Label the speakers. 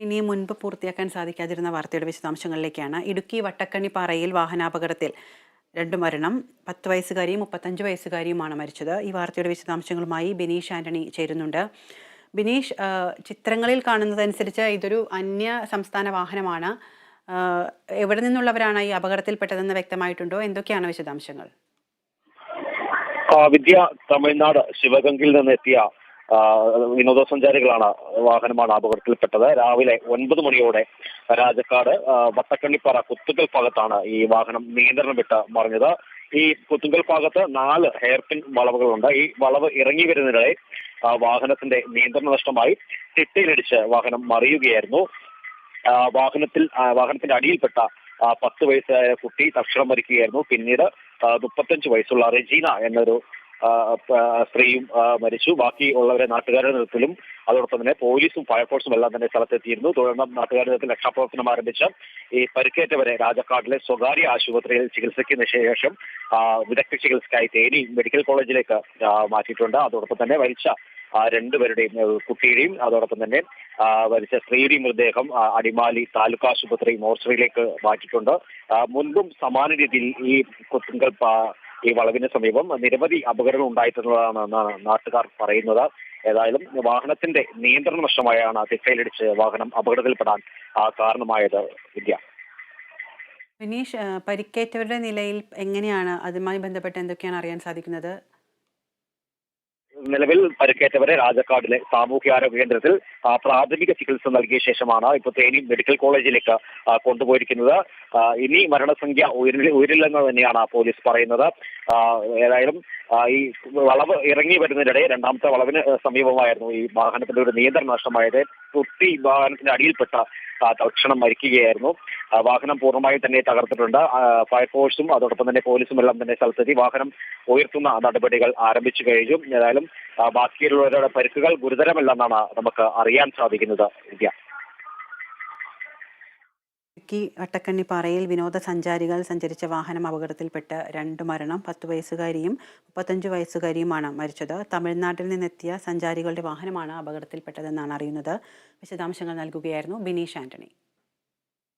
Speaker 1: ഇനി മുൻപ് പൂർത്തിയാക്കാൻ സാധിക്കാതിരുന്ന വാർത്തയുടെ വിശദാംശങ്ങളിലേക്കാണ്. ഇടുക്കി വട്ടക്കണ്ണിപ്പാറയിൽ വാഹനാപകടത്തിൽ രണ്ട് മരണം പത്ത് വയസ്സുകാരിയും മുപ്പത്തഞ്ച് വയസ്സുകാരിയുമാണ് മരിച്ചത്. ഈ വാർത്തയുടെ വിശദാംശങ്ങളുമായി ബിനീഷ് ആന്റണി ചേരുന്നുണ്ട്. ബിനീഷ് ചിത്രങ്ങളിൽ കാണുന്നതനുസരിച്ച് ഇതൊരു അന്യ സംസ്ഥാന വാഹനമാണ്. എവിടെ നിന്നുള്ളവരാണ് ഈ അപകടത്തിൽപ്പെട്ടതെന്ന് വ്യക്തമായിട്ടുണ്ടോ? എന്തൊക്കെയാണ് വിശദാംശങ്ങൾ?
Speaker 2: വിദ്യ തമിഴ്നാട് ശിവഗംഗിൽ നിന്ന് എത്തിയ ആ, വിനോദസഞ്ചാരികളാണ് വാഹനമാണ് അപകടത്തിൽപ്പെട്ടത്. രാവിലെ ഒൻപത് മണിയോടെ രാജക്കാട് വട്ടക്കണ്ണിപ്പാറ കുത്തുകൽ ഭാഗത്താണ് ഈ വാഹനം നിയന്ത്രണം വിട്ട് മറിഞ്ഞത്. ഈ കുത്തുങ്കൽ ഭാഗത്ത് നാല് ഹെയർപിൻ വളവുകളുണ്ട്. ഈ വളവ് ഇറങ്ങി വരുന്നതിനിടെ വാഹനത്തിന്റെ നിയന്ത്രണ നഷ്ടമായി തിട്ടയിലിടിച്ച് വാഹനം മറിയുകയായിരുന്നു. വാഹനത്തിൽ വാഹനത്തിന്റെ അടിയിൽപ്പെട്ട പത്ത് വയസ്സായ കുട്ടി തക്ഷണം മരിക്കുകയായിരുന്നു. പിന്നീട് മുപ്പത്തഞ്ച് വയസ്സുള്ള റെജീന എന്നൊരു സ്ത്രീയും മരിച്ചു. ബാക്കി ഉള്ളവരെ നാട്ടുകാരുടെ നേതൃത്വത്തിലും അതോടൊപ്പം തന്നെ പോലീസും ഫയർഫോഴ്സും എല്ലാം തന്നെ സ്ഥലത്തെത്തിയിരുന്നു. തുടർന്ന് നാട്ടുകാരുടെ നേതൃത്വത്തിൽ രക്ഷാപ്രവർത്തനം ആരംഭിച്ച ഈ പരിക്കേറ്റവരെ രാജക്കാട്ടിലെ സ്വകാര്യ ആശുപത്രിയിൽ ചികിത്സയ്ക്ക് ശേഷം വിദഗ്ധ ചികിത്സയ്ക്കായി തേനി മെഡിക്കൽ കോളേജിലേക്ക് മാറ്റിയിട്ടുണ്ട്. അതോടൊപ്പം തന്നെ മരിച്ച ആ, രണ്ടുപേരുടെയും കുട്ടിയുടെയും അതോടൊപ്പം തന്നെ വരിച്ച സ്ത്രീയുടെയും മൃതദേഹം അടിമാലി താലൂക്ക് ആശുപത്രി മോർച്ചറിയിലേക്ക് മാറ്റിയിട്ടുണ്ട്. മുൻപും സമാന രീതിയിൽ ഈ കുത്തുങ്കൽ ഈ വളവിന് സമീപം നിരവധി അപകടങ്ങൾ ഉണ്ടായിട്ടുള്ളതാണ് എന്നാണ് നാട്ടുകാർ പറയുന്നത്. ഏതായാലും വാഹനത്തിന്റെ നിയന്ത്രണ നഷ്ടമായാണ് തിട്ടയിലിടിച്ച് വാഹനം അപകടത്തിൽപ്പെടാൻ കാരണമായത് വിദ്യ.
Speaker 1: വിനീഷ് പരിക്കേറ്റവരുടെ നിലയിൽ എങ്ങനെയാണ് അതുമായി ബന്ധപ്പെട്ട് എന്തൊക്കെയാണ് അറിയാൻ സാധിക്കുന്നത്?
Speaker 2: നിലവിൽ പരിക്കേറ്റവരെ രാജക്കാടിലെ സാമൂഹ്യാരോഗ്യ കേന്ദ്രത്തിൽ പ്രാഥമിക ചികിത്സ നൽകിയ ശേഷമാണ് ഇപ്പൊ തേനി മെഡിക്കൽ കോളേജിലേക്ക് കൊണ്ടുപോയിരിക്കുന്നത്. ഇനി മരണസംഖ്യ ഉയരി ഉയരില്ലെന്ന് തന്നെയാണ് പോലീസ് പറയുന്നത്. ഏതായാലും ഈ വളവ് ഇറങ്ങി വരുന്നതിനിടെ രണ്ടാമത്തെ വളവിന് സമീപമായിരുന്നു ഈ വാഹനത്തിന്റെ ഒരു നിയന്ത്രണ നഷ്ടമായത്. കുത്തി വാഹനത്തിന്റെ അടിയിൽപ്പെട്ട ആ, തൽക്ഷണം മരിക്കുകയായിരുന്നു. വാഹനം പൂർണമായും തന്നെ തകർത്തിട്ടുണ്ട്. ഫയർഫോഴ്സും അതോടൊപ്പം തന്നെ പോലീസും എല്ലാം തന്നെ സ്ഥലത്തെത്തി വാഹനം ഉയർത്തുന്ന നടപടികൾ ആരംഭിച്ചു കഴിഞ്ഞു. ഏതായാലും ബാക്കിയുള്ളവരുടെ പരിക്കുകൾ ഗുരുതരമല്ലെന്നാണ് നമുക്ക് അറിയാൻ സാധിക്കുന്നത്. ഇന്ത്യ
Speaker 1: ഇടുക്കി അട്ടക്കണ്ണിപ്പാറയിൽ വിനോദസഞ്ചാരികൾ സഞ്ചരിച്ച വാഹനം അപകടത്തിൽപ്പെട്ട് രണ്ട് മരണം പത്ത് വയസ്സുകാരിയും മുപ്പത്തഞ്ച് വയസ്സുകാരിയുമാണ് മരിച്ചത്. തമിഴ്നാട്ടിൽ നിന്നെത്തിയ സഞ്ചാരികളുടെ വാഹനമാണ് അപകടത്തിൽപ്പെട്ടതെന്നാണ് അറിയുന്നത്. വിശദാംശങ്ങൾ നൽകുകയായിരുന്നു ബിനീഷ് ആന്റണി.